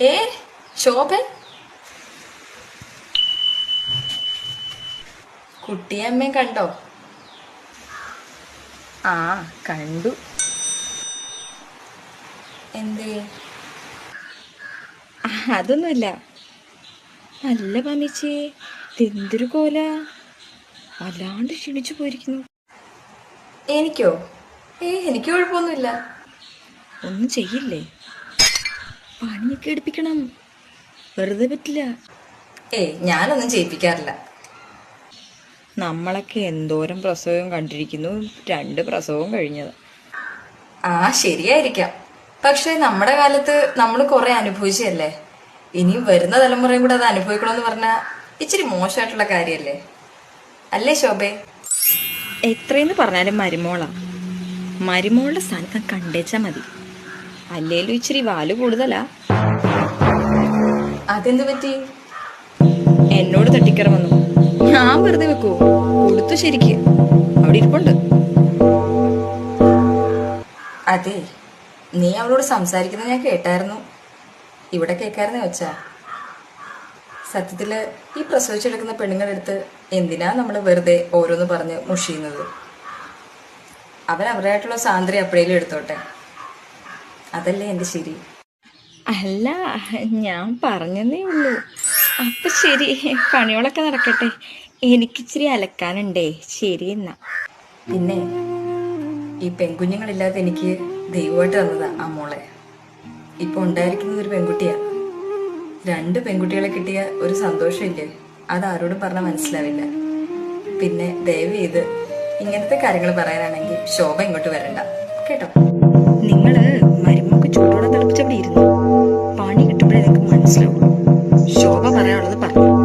ഏ? ശോഭൻ? കുട്ടിയമ്മയും കണ്ടോ? ആ കണ്ടു. എന്ത്? അതൊന്നുമില്ല. നല്ല പമിച്ചേ എന്തൊരു കോല? വല്ലാണ്ട് ക്ഷണിച്ചു പോയിരിക്കുന്നു. എനിക്കോ? ഏ എനിക്ക് കുഴപ്പമൊന്നുമില്ല. ഒന്നും ചെയ്യില്ലേ? പണിയൊക്കെ എടുപ്പിക്കണം. വെറുതെ പറ്റില്ല. ഏ ഞാനൊന്നും ചെയ്യിപ്പിക്കാറില്ല. നമ്മളൊക്കെ എന്തോരം പ്രസവം കണ്ടിരിക്കുന്നു. രണ്ട് പ്രസവവും കഴിഞ്ഞത്. ആ ശരിയായിരിക്കാം. പക്ഷെ നമ്മുടെ കാലത്ത് നമ്മൾ കുറെ അനുഭവിച്ചല്ലേ ഇനി വരുന്ന തലമുറയും കൂടെ അത് അനുഭവിക്കണമെന്ന് പറഞ്ഞാൽ ഇച്ചിരി മോശമായിട്ടുള്ള കാര്യല്ലേ? അല്ലേ ശോഭേ? എത്രയെന്ന് പറഞ്ഞാലും മരുമോളാ. മരുമോളുടെ സ്ഥാനത്ത് കണ്ടേച്ചാ മതി. അല്ലേലും ഇച്ചിരി വാൽ കൂടുതലാ. അതെന്ത് പറ്റി? എന്നോട് തട്ടിക്കറ വന്നു ഞാൻ വെറുതെ വെക്കൂ കൊടുത്തു ശരിക്ക്. അവിടെ ഇരിപ്പുണ്ട്. അതെ നീ അവളോട് സംസാരിക്കുന്നത് ഞാൻ കേട്ടായിരുന്നു. ഇവിടെ കേൾക്കാറുന്നേ വെച്ചാ സത്യത്തിൽ ഈ പ്രസവിച്ചെടുക്കുന്ന പെണ്ണുങ്ങളുടെ അടുത്ത് എന്തിനാ നമ്മൾ വെറുതെ ഓരോന്ന് പറഞ്ഞ് മുഷിയുന്നത്? അവൻ അവരായിട്ടുള്ള അപ്പഴേലും എടുത്തോട്ടെ. അതല്ലേ എന്റെ ശരി? അല്ല ഞാൻ പറഞ്ഞതേ ഉള്ളൂ. അപ്പൊ ശരി പണികളൊക്കെ നടക്കട്ടെ. എനിക്കിച്ചിരി അലക്കാനുണ്ടേ. ശരി എന്നാ. പിന്നെ ഈ പെൺകുഞ്ഞുങ്ങളില്ലാതെ എനിക്ക് ദൈവമായിട്ട് തന്നതാ ആ മോളെ. ഇപ്പൊ ഉണ്ടായിരിക്കുന്നത് ഒരു പെൺകുട്ടിയാ. രണ്ട് പെൺകുട്ടികളെ കിട്ടിയ ഒരു സന്തോഷമില്ലേ? അത് ആരോടും പറഞ്ഞാൽ മനസ്സിലാവില്ല. പിന്നെ ദയവ് ചെയ്ത് ഇങ്ങനത്തെ കാര്യങ്ങൾ പറയാനാണെങ്കിൽ ശോഭ ഇങ്ങോട്ട് വരണ്ട. കേട്ടോ? നിങ്ങൾ Là 板